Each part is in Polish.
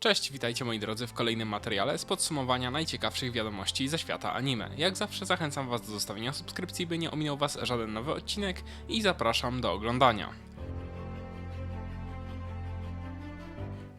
Cześć, witajcie moi drodzy w kolejnym materiale z podsumowania najciekawszych wiadomości ze świata anime. Jak zawsze zachęcam was do zostawienia subskrypcji, by nie ominął was żaden nowy odcinek i zapraszam do oglądania.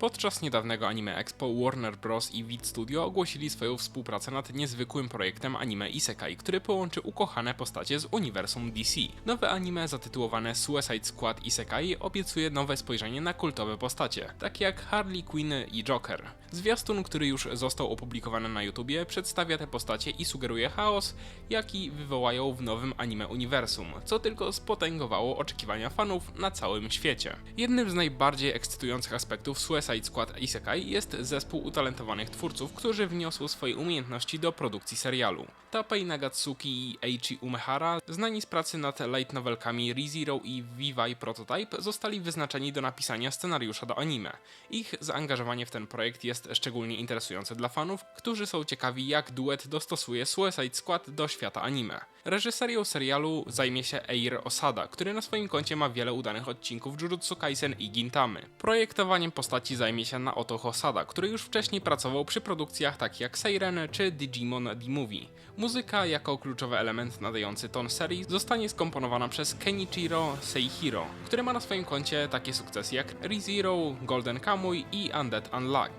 Podczas niedawnego Anime Expo Warner Bros. i Vid Studio ogłosili swoją współpracę nad niezwykłym projektem anime Isekai, który połączy ukochane postacie z uniwersum DC. Nowe anime zatytułowane Suicide Squad Isekai obiecuje nowe spojrzenie na kultowe postacie, takie jak Harley Quinn i Joker. Zwiastun, który już został opublikowany na YouTubie, przedstawia te postacie i sugeruje chaos, jaki wywołają w nowym anime uniwersum, co tylko spotęgowało oczekiwania fanów na całym świecie. Jednym z najbardziej ekscytujących aspektów Suicide Squad Isekai jest zespół utalentowanych twórców, którzy wniosły swoje umiejętności do produkcji serialu. Tapei Nagatsuki i Eiichi Umehara, znani z pracy nad light novelkami ReZero i Vivai Prototype, zostali wyznaczeni do napisania scenariusza do anime. Ich zaangażowanie w ten projekt jest szczególnie interesujące dla fanów, którzy są ciekawi jak duet dostosuje Suicide Squad do świata anime. Reżyserią serialu zajmie się Eir Osada, który na swoim koncie ma wiele udanych odcinków Jujutsu Kaisen i Gintamy. Projektowaniem postaci zajmie się Naoto Hosada, który już wcześniej pracował przy produkcjach takich jak Seiren czy Digimon The Movie. Muzyka jako kluczowy element nadający ton serii zostanie skomponowana przez Kenichiro Seihiro, który ma na swoim koncie takie sukcesy jak ReZero, Golden Kamuy i Undead Unluck.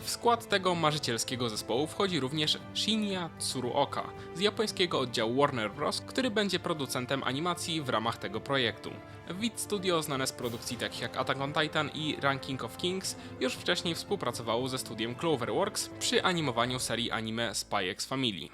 W skład tego marzycielskiego zespołu wchodzi również Shinya Tsuruoka z japońskiego oddziału Warner Bros., który będzie producentem animacji w ramach tego projektu. Vid Studio, znane z produkcji takich jak Attack on Titan i Ranking of Kings, już wcześniej współpracowało ze studiem Cloverworks przy animowaniu serii anime Spy X Family.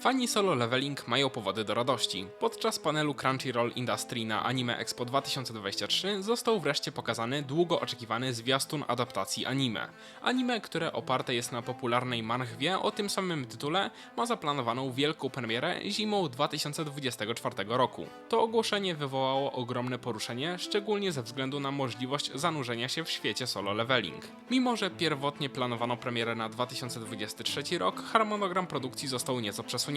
Fani solo leveling mają powody do radości. Podczas panelu Crunchyroll Industry na Anime Expo 2023 został wreszcie pokazany długo oczekiwany zwiastun adaptacji anime. Anime, które oparte jest na popularnej manhwie o tym samym tytule, ma zaplanowaną wielką premierę zimą 2024 roku. To ogłoszenie wywołało ogromne poruszenie, szczególnie ze względu na możliwość zanurzenia się w świecie solo leveling. Mimo, że pierwotnie planowano premierę na 2023 rok, harmonogram produkcji został nieco przesunięty.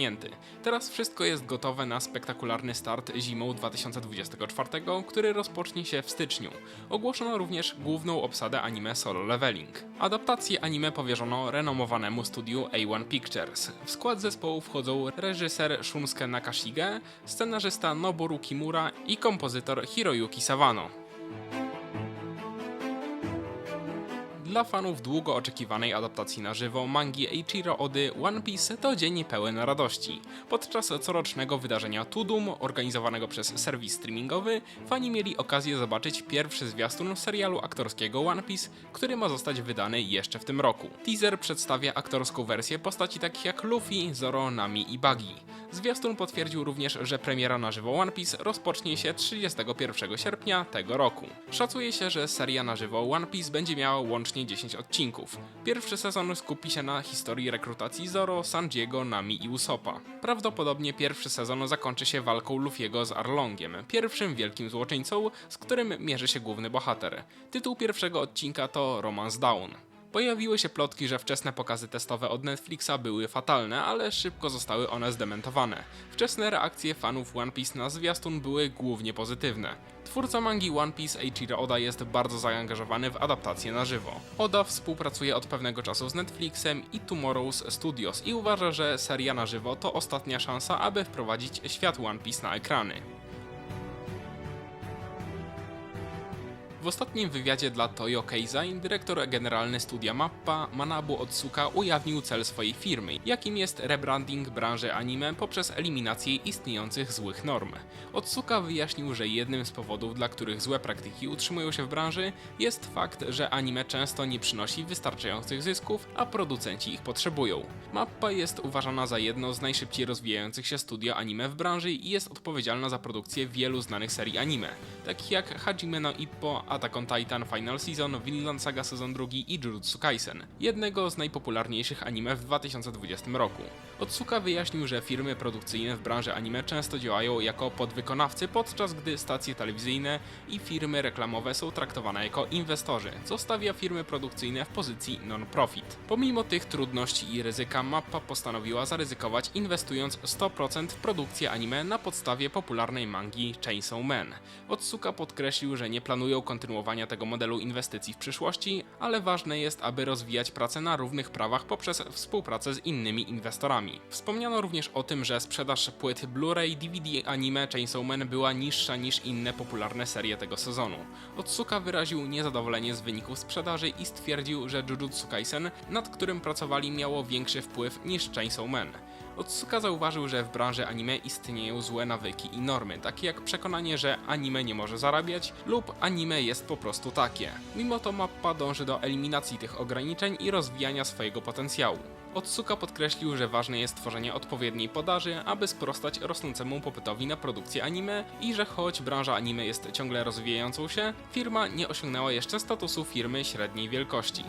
Teraz wszystko jest gotowe na spektakularny start zimą 2024, który rozpocznie się w styczniu. Ogłoszono również główną obsadę anime Solo Leveling. Adaptację anime powierzono renomowanemu studiu A1 Pictures. W skład zespołu wchodzą reżyser Shunsuke Nakashige, scenarzysta Noboru Kimura i kompozytor Hiroyuki Sawano. Dla fanów długo oczekiwanej adaptacji na żywo mangi Eiichiro Ody One Piece to dzień pełen radości. Podczas corocznego wydarzenia Tudum, organizowanego przez serwis streamingowy, fani mieli okazję zobaczyć pierwszy zwiastun serialu aktorskiego One Piece, który ma zostać wydany jeszcze w tym roku. Teaser przedstawia aktorską wersję postaci takich jak Luffy, Zoro, Nami i Buggy. Zwiastun potwierdził również, że premiera na żywo One Piece rozpocznie się 31 sierpnia tego roku. Szacuje się, że seria na żywo One Piece będzie miała łącznie 10 odcinków. Pierwszy sezon skupi się na historii rekrutacji Zoro, Sanjiego, Nami i Usopa. Prawdopodobnie pierwszy sezon zakończy się walką Luffy'ego z Arlongiem, pierwszym wielkim złoczyńcą, z którym mierzy się główny bohater. Tytuł pierwszego odcinka to Romance Down. Pojawiły się plotki, że wczesne pokazy testowe od Netflixa były fatalne, ale szybko zostały one zdementowane. Wczesne reakcje fanów One Piece na zwiastun były głównie pozytywne. Twórca mangi One Piece Eiichiro Oda jest bardzo zaangażowany w adaptację na żywo. Oda współpracuje od pewnego czasu z Netflixem i Tomorrow's Studios i uważa, że seria na żywo to ostatnia szansa, aby wprowadzić świat One Piece na ekrany. W ostatnim wywiadzie dla Toyo Keizai dyrektor generalny studia Mappa Manabu Otsuka ujawnił cel swojej firmy, jakim jest rebranding branży anime poprzez eliminację istniejących złych norm. Otsuka wyjaśnił, że jednym z powodów, dla których złe praktyki utrzymują się w branży, jest fakt, że anime często nie przynosi wystarczających zysków, a producenci ich potrzebują. Mappa jest uważana za jedno z najszybciej rozwijających się studia anime w branży i jest odpowiedzialna za produkcję wielu znanych serii anime, takich jak Hajime no Ippo, Attack on Titan Final Season, Vinland Saga Sezon 2 i Jujutsu Kaisen, jednego z najpopularniejszych anime w 2020 roku. Otsuka wyjaśnił, że firmy produkcyjne w branży anime często działają jako podwykonawcy, podczas gdy stacje telewizyjne i firmy reklamowe są traktowane jako inwestorzy, co stawia firmy produkcyjne w pozycji non-profit. Pomimo tych trudności i ryzyka, Mappa postanowiła zaryzykować inwestując 100% w produkcję anime na podstawie popularnej mangi Chainsaw Man. Otsuka podkreślił, że nie planują kontynuować kontynuowania tego modelu inwestycji w przyszłości, ale ważne jest, aby rozwijać pracę na równych prawach poprzez współpracę z innymi inwestorami. Wspomniano również o tym, że sprzedaż płyt Blu-ray, DVD, anime Chainsaw Man była niższa niż inne popularne serie tego sezonu. Otsuka wyraził niezadowolenie z wyników sprzedaży i stwierdził, że Jujutsu Kaisen, nad którym pracowali, miało większy wpływ niż Chainsaw Man. Otsuka zauważył, że w branży anime istnieją złe nawyki i normy, takie jak przekonanie, że anime nie może zarabiać lub anime jest po prostu takie. Mimo to mappa dąży do eliminacji tych ograniczeń i rozwijania swojego potencjału. Otsuka podkreślił, że ważne jest tworzenie odpowiedniej podaży, aby sprostać rosnącemu popytowi na produkcję anime i że choć branża anime jest ciągle rozwijającą się, firma nie osiągnęła jeszcze statusu firmy średniej wielkości.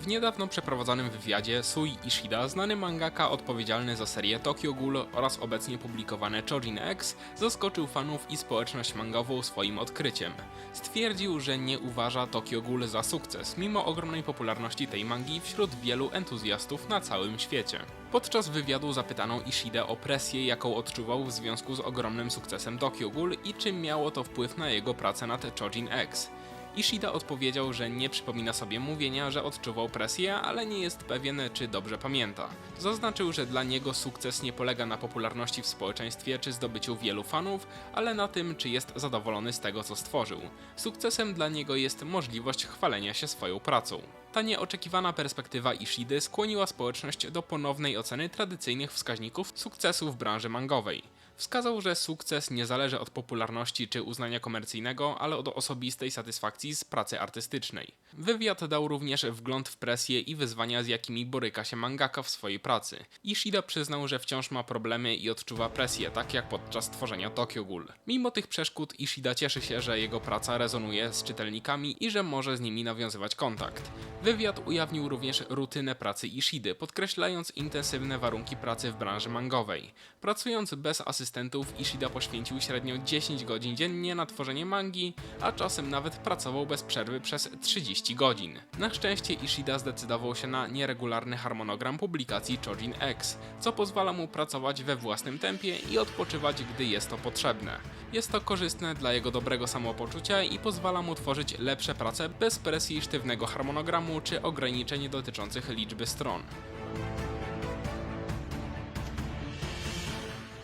W niedawno przeprowadzonym wywiadzie Sui Ishida, znany mangaka odpowiedzialny za serię Tokyo Ghoul oraz obecnie publikowane Chojin X, zaskoczył fanów i społeczność mangową swoim odkryciem. Stwierdził, że nie uważa Tokyo Ghoul za sukces, mimo ogromnej popularności tej mangi wśród wielu entuzjastów na całym świecie. Podczas wywiadu zapytano Ishidę o presję, jaką odczuwał w związku z ogromnym sukcesem Tokyo Ghoul i czy miało to wpływ na jego pracę nad Chojin X. Ishida odpowiedział, że nie przypomina sobie mówienia, że odczuwał presję, ale nie jest pewien, czy dobrze pamięta. Zaznaczył, że dla niego sukces nie polega na popularności w społeczeństwie czy zdobyciu wielu fanów, ale na tym, czy jest zadowolony z tego, co stworzył. Sukcesem dla niego jest możliwość chwalenia się swoją pracą. Ta nieoczekiwana perspektywa Ishidy skłoniła społeczność do ponownej oceny tradycyjnych wskaźników sukcesu w branży mangowej. Wskazał, że sukces nie zależy od popularności czy uznania komercyjnego, ale od osobistej satysfakcji z pracy artystycznej. Wywiad dał również wgląd w presję i wyzwania, z jakimi boryka się mangaka w swojej pracy. Ishida przyznał, że wciąż ma problemy i odczuwa presję, tak jak podczas tworzenia Tokyo Ghoul. Mimo tych przeszkód Ishida cieszy się, że jego praca rezonuje z czytelnikami i że może z nimi nawiązywać kontakt. Wywiad ujawnił również rutynę pracy Ishidy, podkreślając intensywne warunki pracy w branży mangowej. Pracując bez asystentów, Ishida poświęcił średnio 10 godzin dziennie na tworzenie mangi, a czasem nawet pracował bez przerwy przez 30 godzin. Na szczęście Ishida zdecydował się na nieregularny harmonogram publikacji Chojin X, co pozwala mu pracować we własnym tempie i odpoczywać, gdy jest to potrzebne. Jest to korzystne dla jego dobrego samopoczucia i pozwala mu tworzyć lepsze prace bez presji sztywnego harmonogramu czy ograniczeń dotyczących liczby stron.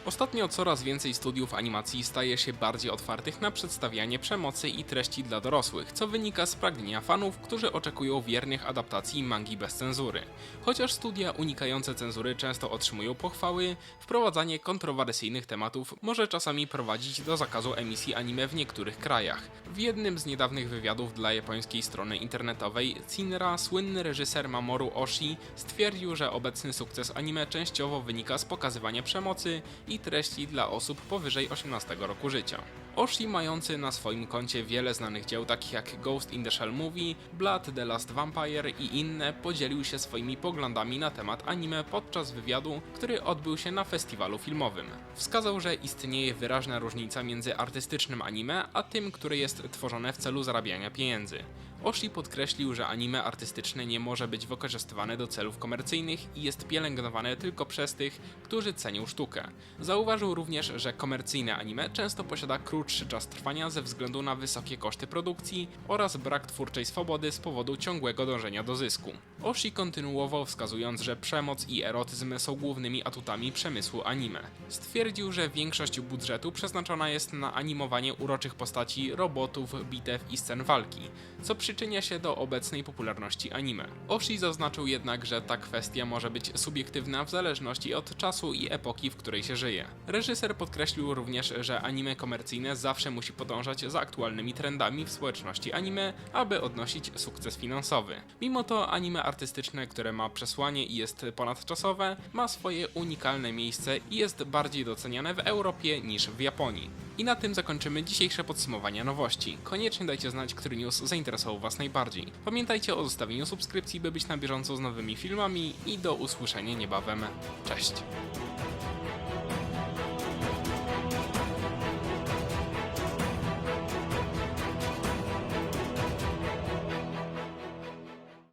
Ostatnio coraz więcej studiów animacji staje się bardziej otwartych na przedstawianie przemocy i treści dla dorosłych, co wynika z pragnienia fanów, którzy oczekują wiernych adaptacji mangi bez cenzury. Chociaż studia unikające cenzury często otrzymują pochwały, wprowadzanie kontrowersyjnych tematów może czasami prowadzić do zakazu emisji anime w niektórych krajach. W jednym z niedawnych wywiadów dla japońskiej strony internetowej Cinra słynny reżyser Mamoru Oshii stwierdził, że obecny sukces anime częściowo wynika z pokazywania przemocy i treści dla osób powyżej 18 roku życia. Oshii mający na swoim koncie wiele znanych dzieł takich jak Ghost in the Shell Movie, Blood the Last Vampire i inne podzielił się swoimi poglądami na temat anime podczas wywiadu, który odbył się na festiwalu filmowym. Wskazał, że istnieje wyraźna różnica między artystycznym anime, a tym, które jest tworzone w celu zarabiania pieniędzy. Oshii podkreślił, że anime artystyczne nie może być wykorzystywane do celów komercyjnych i jest pielęgnowane tylko przez tych, którzy cenią sztukę. Zauważył również, że komercyjne anime często posiada krótszy czas trwania ze względu na wysokie koszty produkcji oraz brak twórczej swobody z powodu ciągłego dążenia do zysku. Oshii kontynuował wskazując, że przemoc i erotyzm są głównymi atutami przemysłu anime. Stwierdził, że większość budżetu przeznaczona jest na animowanie uroczych postaci, robotów, bitew i scen walki, co przyczynia się do obecnej popularności anime. Oshii zaznaczył jednak, że ta kwestia może być subiektywna w zależności od czasu i epoki, w której się żyje. Reżyser podkreślił również, że anime komercyjne zawsze musi podążać za aktualnymi trendami w społeczności anime, aby odnosić sukces finansowy. Mimo to anime artystyczne, które ma przesłanie i jest ponadczasowe, ma swoje unikalne miejsce i jest bardziej doceniane w Europie niż w Japonii. I na tym zakończymy dzisiejsze podsumowanie nowości. Koniecznie dajcie znać, który news zainteresował Was najbardziej. Pamiętajcie o zostawieniu subskrypcji, by być na bieżąco z nowymi filmami i do usłyszenia niebawem. Cześć!